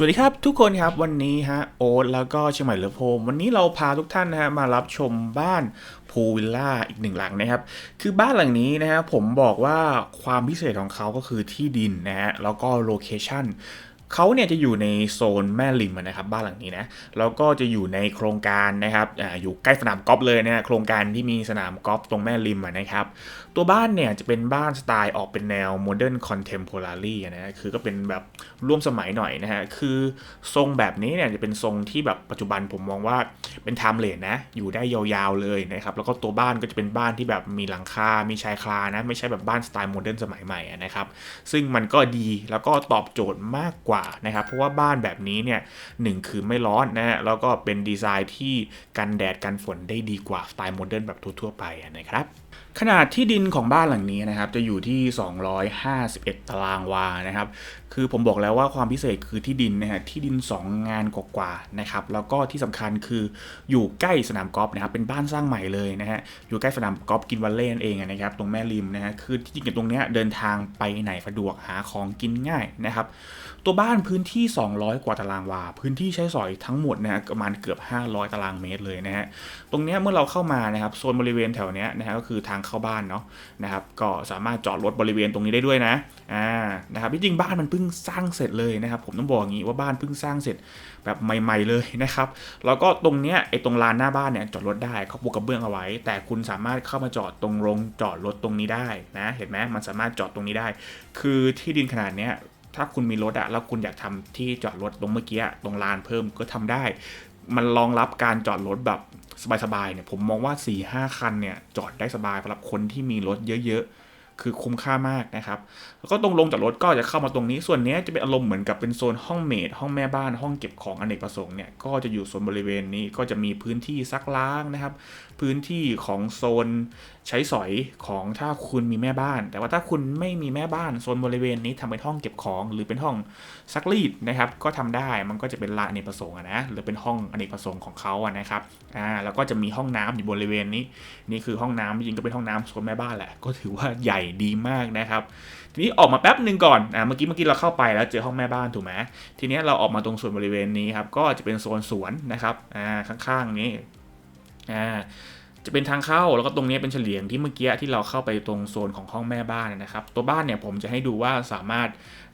สวัสดีครับทุกคนครับวันนี้ฮะโอ๊ตแล้วก็เชียงใหม่เลือโพมวันนี้เราพาทุกท่านนะฮะมารับชมบ้านพูวิลล่าอีกหนึ่งหลังนะครับ คือบ้านหลังนี้นะฮะผมบอกว่าความพิเศษของเขาก็คือที่ดินนะฮะแล้วก็โลเคชั่น เขาเนี่ยจะอยู่ในโซนแม่ริมนะครับบ้านหลังนี้นะแล้วก็จะอยู่ในโครงการนะครับออยู่ใกล้สนามกอล์ฟเลยนะโครงการที่มีสนามกอล์ฟตรงแม่ริมนะครับตัวบ้านเนี่ยจะเป็นบ้านสไตล์ออกเป็นแนวโมเดิร์นคอนเทมพอรารีนะคือก็เป็นแบบร่วมสมัยหน่อยนะฮะคือทรงแบบนี้เนี่ยจะเป็นทรงที่แบบปัจจุบันผมมองว่าเป็นไทม์เลนนะอยู่ได้ยาวๆเลยนะครับแล้วก็ตัวบ้านก็จะเป็นบ้านที่แบบมีหลังคา มีชายคานะไม่ใช่แบบบ้านสไตล์โมเดิร์นสมัยใหม่นะครับซึ่งมันก็ดีแล้วก็ตอบโจทย์มากกว่านะครับ เพราะว่าบ้านแบบนี้เนี่ยหนึ่งคือไม่ร้อนนะฮะแล้วก็เป็นดีไซน์ที่กันแดดกันฝนได้ดีกว่าสไตล์โมเดิร์นแบบทั่วๆไปนะครับขนาดที่ดินของบ้านหลังนี้นะครับจะอยู่ที่ 251 ตารางวานะครับ คือผมบอกแล้วว่าความพิเศษคือที่ดินนะฮะที่ดิน 2 งานกว่าๆนะครับ แล้วก็ที่สำคัญคืออยู่ใกล้สนามกอล์ฟนะครับเป็นบ้านสร้างใหม่เลยนะฮะอยู่ใกล้สนามกอล์ฟกินวัลเล่นเองนะครับตรงแม่ริมนะฮะคือที่จริงตรงเนี้ยเดินทางไปไหนสะดวกหาของกินง่ายนะครับตัวบ้านพื้นที่ 200 กว่าตารางวา พื้นที่ใช้สอยทั้งหมดนะประมาณเกือบ 500 ตารางเมตรเลยนะฮะ ตรงนี้เมื่อเราเข้ามานะครับโซนบริเวณแถวนี้นะฮะก็คือทางเข้าบ้านเนาะนะครับ ก็สามารถจอดรถบริเวณตรงนี้ได้ด้วยนะ อ่า นะครับที่จริงบ้านมันเพิ่งสร้างเสร็จเลยนะครับ ผมต้องบอกอย่างนี้ว่าบ้านเพิ่งสร้างเสร็จแบบใหม่ ๆเลยนะครับ แล้วก็ตรงเนี้ยไอ้ตรงลานหน้าบ้านเนี่ยจอดรถได้เขาปูกระเบื้องเอาไว้ แต่คุณสามารถเข้ามาจอดตรงโรงจอดรถตรงนี้ได้นะ เห็นไหมมันสามารถจอดตรงนี้ได้ คือที่ดินขนาดเนี้ย ถ้าคุณมีรถอะแล้วคุณอยากทำที่จอดรถตรงเมื่อกี้ตรงลานเพิ่มก็ทำได้ มันรองรับการจอดรถแบบสบายๆเนี่ยผมมองว่า4ี่ห้าคันเนี่ยจอดได้สบายสำหรับคนที่มีรถเยอะๆ คือคุ้มค่ามากนะครับแล้วก็ตรงลงจากรถก็จะเข้ามาตรงนี้ส่วนนี้จะเป็นอารมณ์เหมือนกับเป็นโซนห้องเมดห้องแม่บ้านห้องเก็บของอเนกประสงค์เนี่ยก็จะอยู่โซนบริเวณนี้ก็จะมีพื้นที่ซักล้างนะครับ พื้นที่ของโซนใช้สอยของถ้าคุณมีแม่บ้าน แต่ว่าถ้าคุณไม่มีแม่บ้านโซนบริเวณนี้ทำเป็นห้องเก็บของ หรือเป็นห้องซักรีดนะครับก็ทำได้มันก็จะเป็นลานอเนกประสงค์อะนะหรือเป็นห้องอเนกประสงค์ของเขาอะนะครับอ่าแล้วก็จะมีห้องน้ำอยู่บริเวณนี้ นี่คือห้องน้ำจริงๆก็เป็นห้องน้ำโซนแม่บ้านแหละก็ถือว่าใหญ่ดีมากนะครับทีนี้ออกมาแป๊บหนึ่งก่อนอ่าเมื่อกี้เมื่อกี้เราเข้าไปแล้วเจอห้องแม่บ้านถูกไหมทีนี้เราออกมาตรงส่วนบริเวณนี้ครับก็จะเป็นโซนสวนนะครับอ่าข้างๆนี้ อ่าจะเป็นทางเข้าแล้วก็ตรงนี้เป็นเฉลียงที่เมื่อกี้ที่เราเข้าไปตรงโซนของห้องแม่บ้านนะครับ ตัวบ้านเนี่ยผมจะให้ดูว่าสามารถ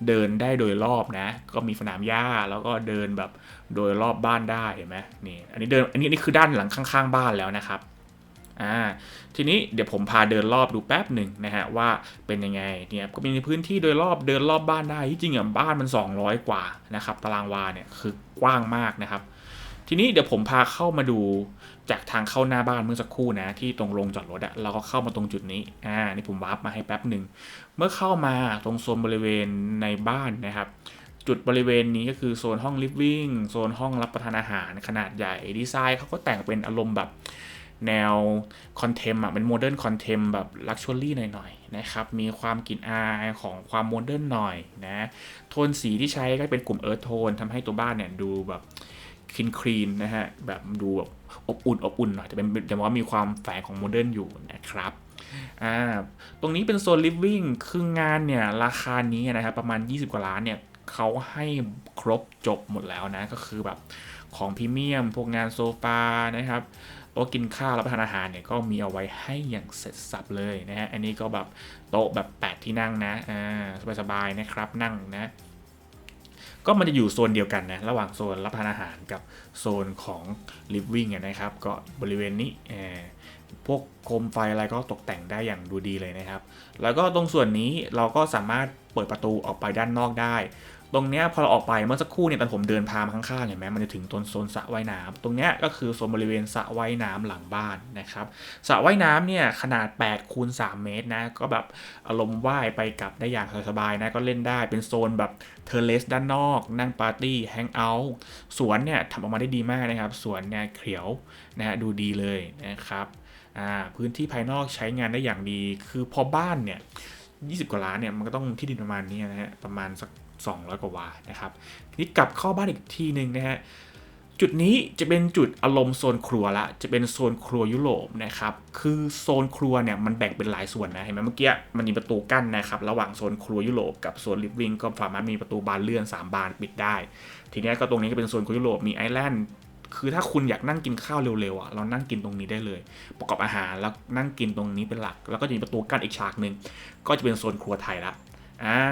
เดินได้โดยรอบนะ ก็มีสนามหญ้าแล้วก็เดินแบบโดยรอบบ้านได้เห็นไหมนี่อันนี้เดินอันนี้นนี้คือด้านหลังข้างๆบ้านแล้วนะครับอ่าทีนี้เดี๋ยวผมพาเดินรอบดูแป๊บหนึ่งนะฮะว่าเป็นยังไงเนี่ยก็มีพื้นที่โดยรอบเดินรอบบ้านได้ที่จริงอะบ้านมัน 200 กว่านะครับตารางวาเนี่ยคือกว้างมากนะครับ ทีนี้เดี๋ยวผมพาเข้ามาดูจากทางเข้าหน้าบ้านเมื่อสักครู่นะ ที่ตรงโรงจอดรถอะเราก็เข้ามาตรงจุดนี้อ่านี่ผมวาร์ปมาให้แป๊บหนึ่งเมื่อเข้ามาตรงโซนบริเวณในบ้านนะครับ จุดบริเวณนี้ก็คือโซนห้องลิฟวิ่งโซนห้องรับประทานอาหารขนาดใหญ่ดีไซน์เขาก็แต่งเป็นอารมณ์แบบแนวคอนเทมอะเป็นโมเดิร์นคอนเทมแบบลักชัวรี่หน่อยๆนะครับมีความกลิ่นอายของความโมเดิร์นหน่อยนะโทนสีที่ใช้ก็เป็นกลุ่มเอิร์ธโทนทำให้ตัวบ้านเนี่ยดูแบบ คลีนคลีนนะฮะ แบบดูแบบอบอุ่นอบอุ่นหน่อยแต่เป็นแต่ว่ามีความแฝงของโมเดิร์นอยู่นะครับอ่าตรงนี้เป็นโซนลิฟวิ่งคืองานเนี่ยราคานี้นะครับประมาณ 20 กว่าล้านเนี่ยเขาให้ครบจบหมดแล้วนะ ก็คือแบบของพรีเมียม พวกงานโซฟานะครับโต๊ะกินข้าวรับประทานอาหารเนี่ยก็มีเอาไว้ให้อย่างเสร็จสับเลยนะฮะ อันนี้ก็แบบโต๊ะแบบ 8 ที่นั่งนะอ่าสบายๆนะครับนั่งนะ ก็มันจะอยู่โซนเดียวกันนะ ระหว่างโซนรับประทานอาหารกับโซนของ living อะนะครับ ก็บริเวณนี้พวกโคมไฟอะไรก็ตกแต่งได้อย่างดูดีเลยนะครับ แล้วก็ตรงส่วนนี้เราก็สามารถเปิดประตูออกไปด้านนอกได้ ตรงเนี้ยพอเราออกไปเมื่อสักครู่เนี่ยตอนผมเดินพามาข้างๆเห็นไหมมันจะถึงต้นโซนสระว่ายน้ำตรงเนี้ยก็คือโซนบริเวณสระว่ายน้ำหลังบ้านนะครับสระว่ายน้ำเนี่ยขนาด8คูณ3เมตรนะก็แบบอารมณ์ว่ายไปกลับได้อย่างสบายๆนะก็เล่นได้เป็นโซนแบบเทอร์เลสด้านนอก นั่งปาร์ตี้แฮงเอาท์สวนเนี่ยทำออกมาได้ดีมากนะครับสวนเนี่ยเขียวนะฮะดูดีเลยนะครับพื้นที่ภายนอกใช้งานได้อย่างดี คือพอบ้านเนี่ย20 กว่าล้านเนี่ยมันก็ต้องที่ดินประมาณนี้นะฮะประมาณสัก 200 กว่าวานะครับทีนี้กลับเข้าบ้านอีกทีหนึ่งนะฮะจุดนี้จะเป็นจุดอารมณ์โซนครัวละ จะเป็นโซนครัวยุโรปนะครับ คือโซนครัวเนี่ยมันแบ่งเป็นหลายส่วนนะ เห็นไหมเมื่อกี้มันมีประตูกั้นนะครับ ระหว่างโซนครัวยุโรปกับโซนลิฟวิ่งก็สามารถมีประตูบานเลื่อน 3 บานปิดได้ ทีนี้ก็ตรงนี้ก็เป็นโซนครัวยุโรป มีไอแลนด์ คือถ้าคุณอยากนั่งกินข้าวเร็วๆอะ เรานั่งกินตรงนี้ได้เลย ประกอบอาหารแล้วนั่งกินตรงนี้เป็นหลัก แล้วก็จะมีประตูกั้นอีกฉากหนึ่ง ก็จะเป็นโซนครัวไทยละ อ่า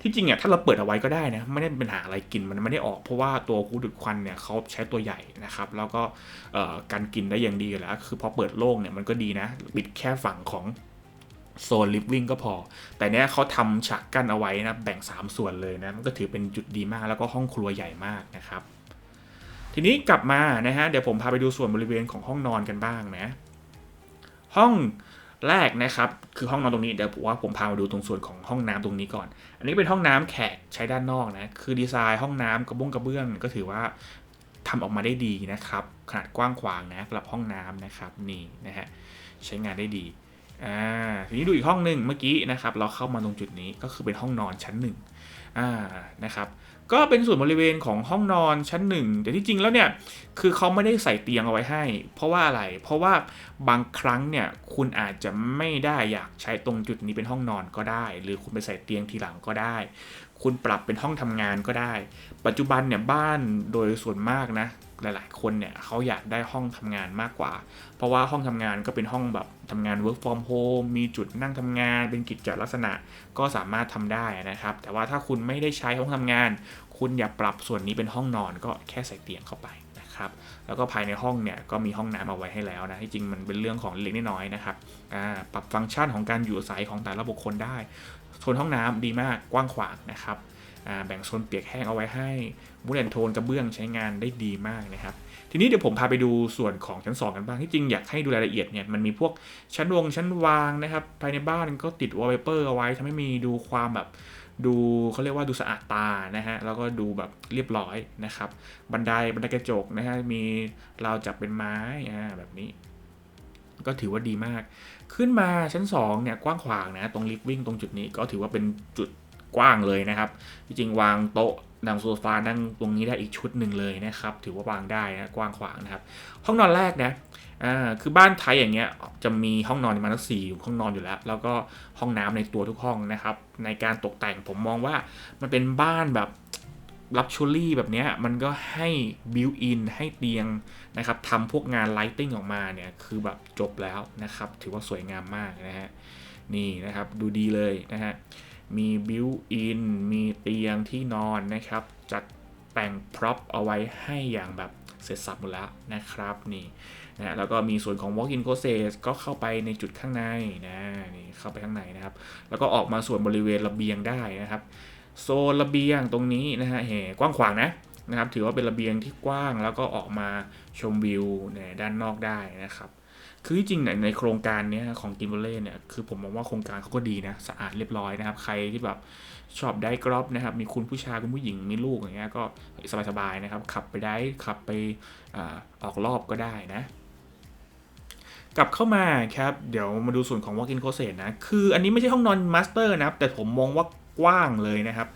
ที่จริงเนี่ยถ้าเราเปิดเอาไว้ก็ได้นะไม่ได้เป็นปัญหาอะไรกินมันไม่ได้ออกเพราะว่าตัวคูดูดควันเนี่ยเขาใช้ตัวใหญ่นะครับแล้วก็การกินได้อย่างดีอยู่แล้ว คือพอเปิดโล่งเนี่ยมันก็ดีนะปิดแค่ฝั่งของโซนลิฟวิ่งก็พอ แต่เนี้ยเขาทำฉากกั้นเอาไว้นะแบ่ง 3 ส่วนเลยนะ มันก็ถือเป็นจุดดีมากแล้วก็ห้องครัวใหญ่มากนะครับ ทีนี้กลับมานะฮะ เดี๋ยวผมพาไปดูส่วนบริเวณของห้องนอนกันบ้างนะ ห้อง แรกนะครับคือห้องนอนตรงนี้เดี๋ยวผมว่าผมพามาดูตรงส่วนของห้องน้ำตรงนี้ก่อน อันนี้เป็นห้องน้ำแขกใช้ด้านนอกนะคือดีไซน์ห้องน้ำกระบุ้งกระเบื้องก็ถือว่าทำออกมาได้ดีนะครับ ขนาดกว้างขวางนะสำหรับห้องน้ำนะครับนี่นะฮะใช้งานได้ดีอ่าทีนี้ดูอีกห้องหนึ่งเมื่อกี้นะครับ เราเข้ามาตรงจุดนี้ก็คือเป็นห้องนอนชั้นหนึ่งอ่านะครับ ก็เป็นส่วนบริเวณของห้องนอนชั้นหนึ่งแต่ที่จริงแล้วเนี่ยคือเขาไม่ได้ใส่เตียงเอาไว้ให้ เพราะว่าอะไร เพราะว่าบางครั้งเนี่ยคุณอาจจะไม่ได้อยากใช้ตรงจุดนี้เป็นห้องนอนก็ได้ หรือคุณไปใส่เตียงทีหลังก็ได้ คุณปรับเป็นห้องทำงานก็ได้ ปัจจุบันเนี่ยบ้านโดยส่วนมากนะหลายๆ คนเนี่ยเขาอยากได้ห้องทำงานมากกว่า เพราะว่าห้องทำงานก็เป็นห้องแบบทำงาน work from home มีจุดนั่งทำงาน เป็นกิจลักษณะก็สามารถทำได้นะครับ แต่ว่าถ้าคุณไม่ได้ใช้ห้องทำงาน คุณอย่าปรับส่วนนี้เป็นห้องนอนก็แค่ใส่เตียงเข้าไปนะครับ แล้วก็ภายในห้องเนี่ยก็มีห้องน้ำเอาไว้ให้แล้วนะที่จริงมันเป็นเรื่องของเล็กน้อยนะครับปรับฟังก์ชันของการอยู่อาศัยของแต่ละบุคคลได้ โซนห้องน้ำดีมากกว้างขวางนะครับแบ่งโซนเปียกแห้งเอาไว้ให้มูดแอนโทนกระเบื้องใช้งานได้ดีมากนะครับ ทีนี้เดี๋ยวผมพาไปดูส่วนของชั้น 2 กันบ้างที่จริงอยากให้ดูรายละเอียดเนี่ยมันมีพวกชั้นวงชั้นวางนะครับ ภายในบ้านก็ติดวอลเปเปอร์เอาไว้ทำให้มีดูความแบบดูเขาเรียกว่าดูสะอาดตานะฮะแล้วก็ดูแบบเรียบร้อยนะครับ บันไดบันไดกระจกนะฮะมีราวจับเป็นไม้อ่าแบบนี้ ก็ถือว่าดีมาก ขึ้นมาชั้น2เนี่ยกว้างขวางนะตรงลิฟวิ่งตรงจุดนี้ก็ถือว่าเป็นจุดกว้างเลยนะครับ จริงๆวางโต๊ะนั่งโซฟานั่งตรงนี้ได้อีกชุดหนึ่งเลยนะครับ ถือว่าวางได้นะกว้างขวางนะครับ ห้องนอนแรกนะอ่าคือบ้านไทยอย่างเงี้ยจะมีห้องนอนประมาณสักสี่ห้องนอนอยู่แล้ว แล้วก็ห้องน้ำในตัวทุกห้องนะครับ ในการตกแต่งผมมองว่ามันเป็นบ้านแบบ ลักชัวรี่แบบนี้มันก็ให้บิวอินให้เตียงนะครับทำพวกงานไลติ้งออกมาเนี่ย คือแบบจบแล้วนะครับ ถือว่าสวยงามมากนะฮะ นี่นะครับดูดีเลยนะฮะ มีบิวอินมีเตียงที่นอนนะครับ จัดแต่งพร็อพเอาไว้ให้อย่างแบบเสร็จสับหมดแล้วนะครับนี่นะแล้วก็มีส่วนของ walk-in closet ก็เข้าไปในจุดข้างในนะนี่เข้าไปข้างในนะครับ แล้วก็ออกมาส่วนบริเวณระเบียงได้นะครับ โซนระเบียงตรงนี้นะฮะเฮกว้างขวางนะนะครับ ถือว่าเป็นระเบียงที่กว้างแล้วก็ออกมาชมวิวเนี่ยด้านนอกได้นะครับ คือจริงเนี่ยในโครงการเนี้ยของกินโบเล่เนี่ยคือผมมองว่าโครงการเขาก็ดีนะสะอาดเรียบร้อยนะครับ ใครที่แบบชอบได้กรอบนะครับ มีคุณผู้ชายคุณผู้หญิงมีลูกอย่างเงี้ยก็สบายๆนะครับ ขับไปได้ขับไปอออกรอบก็ได้นะกลับเข้ามาครับ เดี๋ยวมาดูส่วนของ walk-in closet นะ คืออันนี้ไม่ใช่ห้องนอนมาสเตอร์นะครับ แต่ผมมองว่า กว้างเลยนะครับ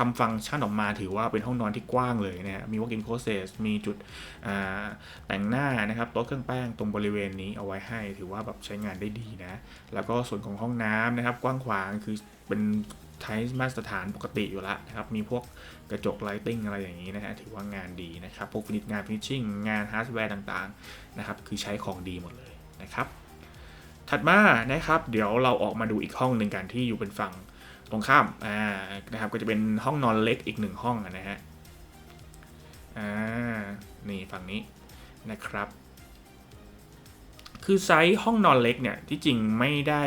ทำฟังก์ชันออกมาถือว่าเป็นห้องนอนที่กว้างเลยนะมี walk-in closet มีจุดแต่งหน้านะครับโต๊ะเครื่องแป้งตรงบริเวณนี้เอาไว้ให้ ถือว่าแบบใช้งานได้ดีนะ แล้วก็ส่วนของห้องน้ำนะครับ กว้างขวางคือเป็นไทป์มาตรฐานปกติอยู่แล้วนะครับ มีพวกกระจกไลติงอะไรอย่างนี้นะฮะ ถือว่างานดีนะครับ พวกฟินิชงานฟินิชชิ่งงานฮาร์ดแวร์ต่างๆนะครับ คือใช้ของดีหมดเลยนะครับ ถัดมานะครับ เดี๋ยวเราออกมาดูอีกห้องหนึ่งกันที่อยู่เป็นฝั่ง ตรงข้ามอ่านะครับก็จะเป็นห้องนอนเล็กอีกหนึ่งห้องนะฮะอ่านี่ฝั่งนี้นะครับ คือไซส์ห้องนอนเล็กเนี่ยที่จริงไม่ได้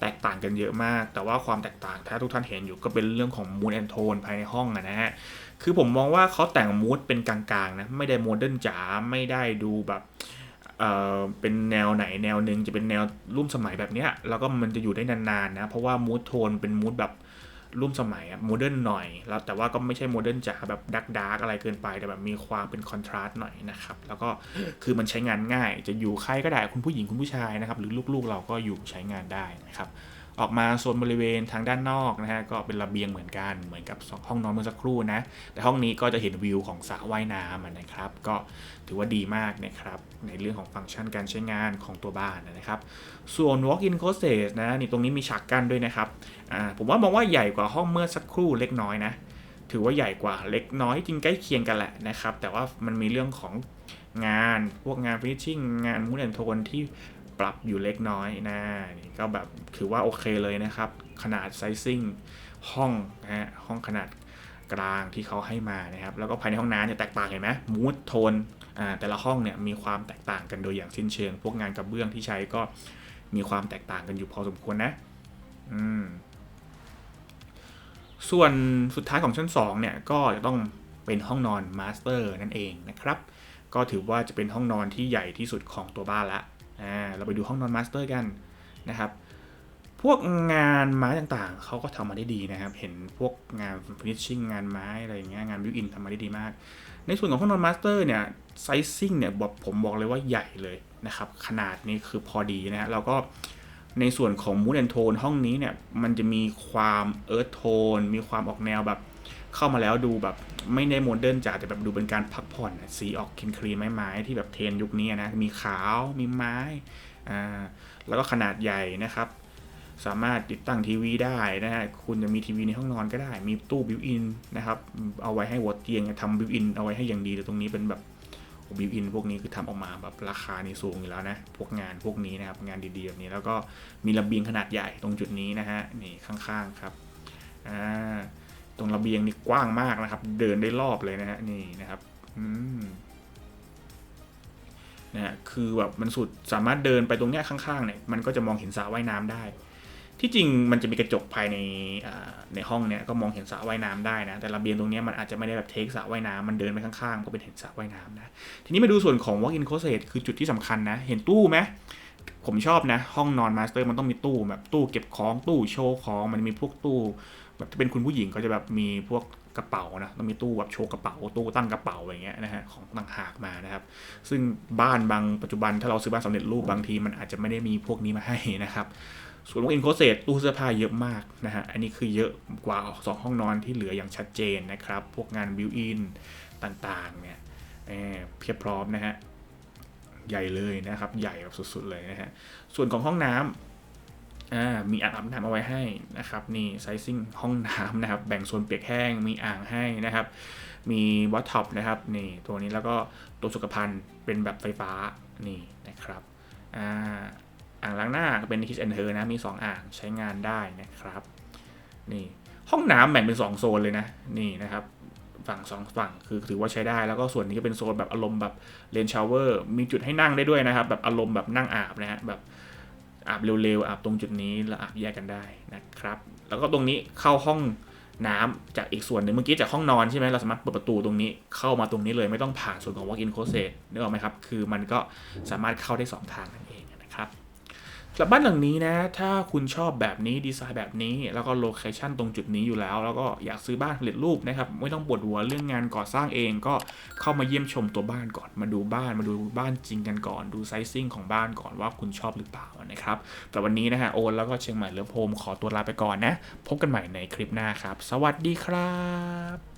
แตกต่างกันเยอะมาก แต่ว่าความแตกต่างถ้าทุกท่านเห็นอยู่ก็เป็นเรื่องของมูดแอนโทนภายในห้องนะฮะคือผมมองว่าเขาแต่งมูดเป็นกลางๆนะไม่ได้โมเดิร์นจ๋าไม่ได้ดูแบบ เออเป็นแนวไหนแนวหนึ่งจะเป็นแนวรุ่มสมัยแบบเนี้ยแล้วก็มันจะอยู่ได้นานๆนะเพราะว่ามูดโทนเป็นมูดแบบรุ่มสมัยอะโมเดิร์นหน่อยแล้วแต่ว่าก็ไม่ใช่โมเดิร์นจ๋าแบบดักดาร์กอะไรเกินไปแต่แบบมีความเป็นคอนทราสต์หน่อยนะครับแล้วก็คือมันใช้งานง่าย จะอยู่ใครก็ได้คุณผู้หญิงคุณผู้ชายนะครับหรือลูกๆเราก็อยู่ใช้งานได้นะครับ ออกมาโซนบริเวณทางด้านนอกนะฮะก็เป็นระเบียงเหมือนกันเหมือนกับห้องนอนเมื่อสักครู่นะ แต่ห้องนี้ก็จะเห็นวิวของสระว่ายน้ำนะครับ ก็ถือว่าดีมากนะครับ ในเรื่องของฟังก์ชันการใช้งานของตัวบ้านนะครับ ส่วน walk-in closet นะนี่ตรงนี้มีฉากกั้นด้วยนะครับผมว่ามองว่าใหญ่กว่าห้องเมื่อสักครู่เล็กน้อยนะถือว่าใหญ่กว่าเล็กน้อยจริงใกล้เคียงกันแหละนะครับ แต่ว่ามันมีเรื่องของงานพวกงานฟินิชชิ่งงานมูดแอนโทนที่ ปรับอยู่เล็กน้อยนะนี่ก็แบบถือว่าโอเคเลยนะครับ ขนาดไซซิ่งห้องนะฮะห้องขนาดกลางที่เขาให้มานะครับ แล้วก็ภายในห้องน้ำเนี่ยแตกต่างเห็นไหมมูดโทนอ่าแต่ละห้องเนี่ยมีความแตกต่างกันโดยอย่างสิ้นเชิง พวกงานกระเบื้องที่ใช้ก็มีความแตกต่างกันอยู่พอสมควรนะอืมส่วนสุดท้ายของชั้น2เนี่ยก็จะต้องเป็นห้องนอนมาสเตอร์นั่นเองนะครับ ก็ถือว่าจะเป็นห้องนอนที่ใหญ่ที่สุดของตัวบ้านละ อ่าเราไปดูห้องนอนมาสเตอร์กันนะครับ พวกงานไม้ต่างๆ เขาก็ทำมาได้ดีนะครับ เห็นพวกงานฟินิชชิ่งงานไม้อะไรอย่างเงี้ยงานบิวอินทำมาได้ดีมาก ในส่วนของห้องนอนมาสเตอร์เนี่ยไซซิ่งเนี่ยบอกผมบอกเลยว่าใหญ่เลยนะครับ ขนาดนี้คือพอดีนะฮะแล้วก็ในส่วนของมูดแอนโทนห้องนี้เนี่ยมันจะมีความเอิร์ธโทนมีความออกแนวแบบ เข้ามาแล้วดูแบบไม่ได้โมเดิร์นจ๋าแต่แบบดูเป็นการพักผ่อนสีออกคลีนคลีนไม้ๆที่แบบเทนยุคนี้นะมีขาวมีไม้อ่าแล้วก็ขนาดใหญ่นะครับ สามารถติดตั้งทีวีได้นะฮะคุณจะมีทีวีในห้องนอนก็ได้ มีตู้บิวอินนะครับเอาไว้ให้หัวเตียงทำบิวอินเอาไว้ให้อย่างดีแต่ตรงนี้เป็นแบบบิวอินพวกนี้คือทำออกมาแบบราคานี่สูงอยู่แล้วนะ พวกงานพวกนี้นะครับ งานดีๆแบบนี้แล้วก็มีระเบียงขนาดใหญ่ตรงจุดนี้นะฮะ นี่ข้างๆครับ อ่า รงระเบียงนี่กว้างมากนะครับ เดินได้รอบเลยนะฮะนี่นะครับอืมนะคือแบบมันสุดสามารถเดินไปตรงเนี้ยข้างๆเนี่ยมันก็จะมองเห็นสระว่ายน้ำได้ ที่จริงมันจะมีกระจกภายในในห้องเนี่ยก็มองเห็นสระว่ายน้ำได้นะแต่ระเบียงตรงเนี้ยมันอาจจะไม่ได้แบบเทคสระว่ายน้ำมันเดินไปข้างๆก็เป็นเห็นสระว่ายน้ำนะทีนี้มาดูส่วนของ walk-in closet คือจุดที่สำคัญนะ เห็นตู้ไหมผมชอบนะ ห้องนอนมาสเตอร์มันต้องมีตู้แบบตู้เก็บของตู้โชว์ของมันมีพวกตู้ แบบถ้าเป็นคุณผู้หญิงก็จะแบบมีพวกกระเป๋านะต้องมีตู้แบบโชว์กระเป๋าตู้ตั้งกระเป๋าอย่างเงี้ยนะฮะของต่างหากมานะครับ ซึ่งบ้านบางปัจจุบันถ้าเราซื้อบ้านสำเร็จรูปบางทีมันอาจจะไม่ได้มีพวกนี้มาให้นะครับ ส่วน walk-in closet ตู้เสื้อผ้าเยอะมากนะฮะอันนี้คือเยอะกว่า 2 ห้องนอนที่เหลืออย่างชัดเจนนะครับ พวกงาน built-in ต่างๆเนี่ยเพียบพร้อมนะฮะใหญ่เลยนะครับ ใหญ่แบบสุดๆเลยนะฮะส่วนของห้องน้ำ อ่ามีอ่างอาบน้ำเอาไว้ให้นะครับนี่ไซซิ่งห้องน้ำนะครับ แบ่งโซนเปียกแห้ง มีอ่างให้นะครับ มีวอตท็อปนะครับนี่ตัวนี้แล้วก็ตัวสุขภัณฑ์เป็นแบบไฟฟ้านี่นะครับอ่าอ่างล้างหน้าก็เป็น Kiss and Her นะมี 2 อ่างใช้งานได้นะครับนี่ห้องน้ำแบ่งเป็น 2 โซนเลยนะนี่นะครับฝั่งสองฝั่งคือถือว่าใช้ได้แล้วก็ส่วนนี้ก็เป็นโซนแบบอารมณ์แบบเลนชาวเวอร์มีจุดให้นั่งได้ด้วยนะครับ แบบอารมณ์แบบนั่งอาบนะฮะแบบ อาบเร็วๆอาบตรงจุดนี้แล้วอาบแยกกันได้นะครับ แล้วก็ตรงนี้เข้าห้องน้ำจากอีกส่วนหนึ่งเมื่อกี้จากห้องนอนใช่ไหมเราสามารถเปิดประตูตรงนี้เข้ามาตรงนี้เลยไม่ต้องผ่านส่วนของ walk-in closet นึกออกไหมครับ คือมันก็สามารถเข้าได้สองทางนั่นเองนะครับ สำหรับบ้านหลังนี้นะ ถ้าคุณชอบแบบนี้ดีไซน์แบบนี้ แล้วก็โลเคชันตรงจุดนี้อยู่แล้ว แล้วก็อยากซื้อบ้านผลิตรูปนะครับ ไม่ต้องปวดหัวเรื่องงานก่อสร้างเองก็เข้ามาเยี่ยมชมตัวบ้านก่อน มาดูบ้านมาดูบ้านจริงกันก่อน ดูไซซิ่งของบ้านก่อนว่าคุณชอบหรือเปล่านะครับ แต่วันนี้นะฮะโอนแล้วก็เชียงใหม่เลิฟโฮมขอตัวลาไปก่อนนะ พบกันใหม่ในคลิปหน้าครับ สวัสดีครับ